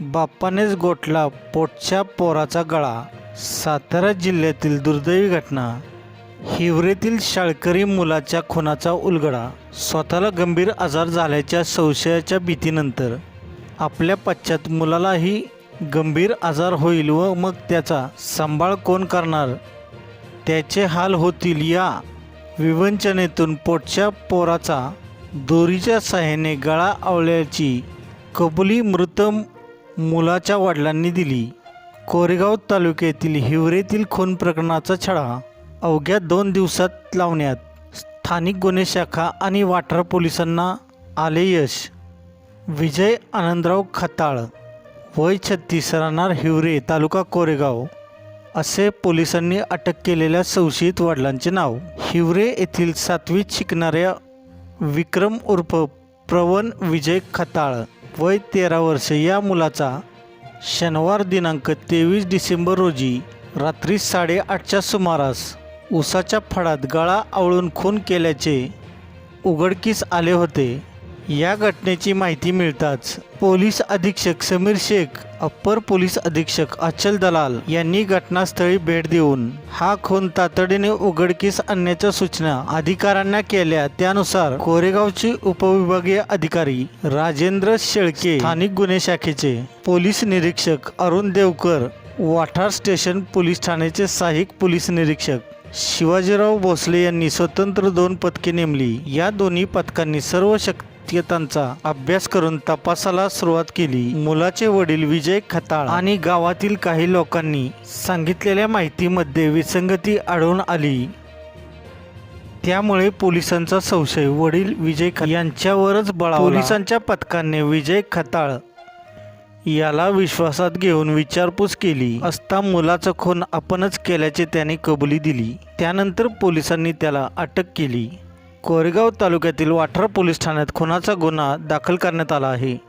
बाप्पानेच गोठला पोटच्या पोराचा गळा. सातारा जिल्ह्यातील दुर्दैवी घटना. हिवरेतील शाळकरी मुलाच्या खुनाचा उलगडा. स्वतःला गंभीर आजार झाल्याच्या संशयाच्या भीतीनंतर आपल्या पश्चात मुलालाही गंभीर आजार होईल व मग त्याचा सांभाळ कोण करणार? त्याचे हाल होतील या विवंचनेतून पोटच्या पोराचा दोरीच्या सहाय्याने गळा आवळ्याची कबुली मृत मुलाच्या वडिलांनी दिली. कोरेगाव तालुक्यातील हिवरेतील खून प्रकरणाचा छडा अवघ्या दोन दिवसात लावण्यात. स्थानिक गुन्हे शाखा आणि वाठार पोलिसांना आले यश. विजय आनंदराव खताळ वय छत्तीस राहणार हिवरे तालुका कोरेगाव असे पोलिसांनी अटक केलेल्या संशयित वडिलांचे नाव. हिवरे येथील सातवीत शिकणाऱ्या विक्रम उर्फ प्रवन विजय खताळ वय तेरा वर्ष या मुलाचा शनिवार दिनांक तेवीस डिसेंबर रोजी रात्री साडेआठच्या सुमारास उसाच्या फळात गळा आवळून खून केल्याचे उघडकीस आले होते. या घटनेची माहिती मिळताच पोलीस अधीक्षक समीर शेख अप्पर पोलीस अधीक्षक अचल दलाल यांनी घटनास्थळी भेट देऊन हा खून तातडीने उघडकीस आणण्याच्या सूचना अधिकाऱ्यांना केल्या. त्यानुसार कोरेगावचे उपविभागीय अधिकारी राजेंद्र शेळके स्थानिक गुन्हे शाखेचे पोलीस निरीक्षक अरुण देवकर वाठार स्टेशन पोलीस ठाण्याचे सहाय्यक पोलीस निरीक्षक शिवाजीराव भोसले यांनी स्वतंत्र दोन पथके नेमली. या दोन्ही पथकांनी सर्व शक्यतांचा अभ्यास करून तपासाला सुरुवात केली. मुलाचे वडील विजय खताळ आणि गावातील काही लोकांनी सांगितलेल्या माहितीमध्ये विसंगती आढळून आली. त्यामुळे पोलिसांचा संशय वडील विजय यांच्यावरच बळा पोलिसांच्या पथकाने विजय खताळ याला विश्वासात घेऊन विचारपूस केली. असता मुलाचं खून आपणच केल्याचे त्याने कबुली दिली. त्यानंतर पोलिसांनी त्याला अटक केली. कोरेगाव तालुक्यातील वाठार पोलीस ठाण्यात खुनाचा गुन्हा दाखल करण्यात आला आहे.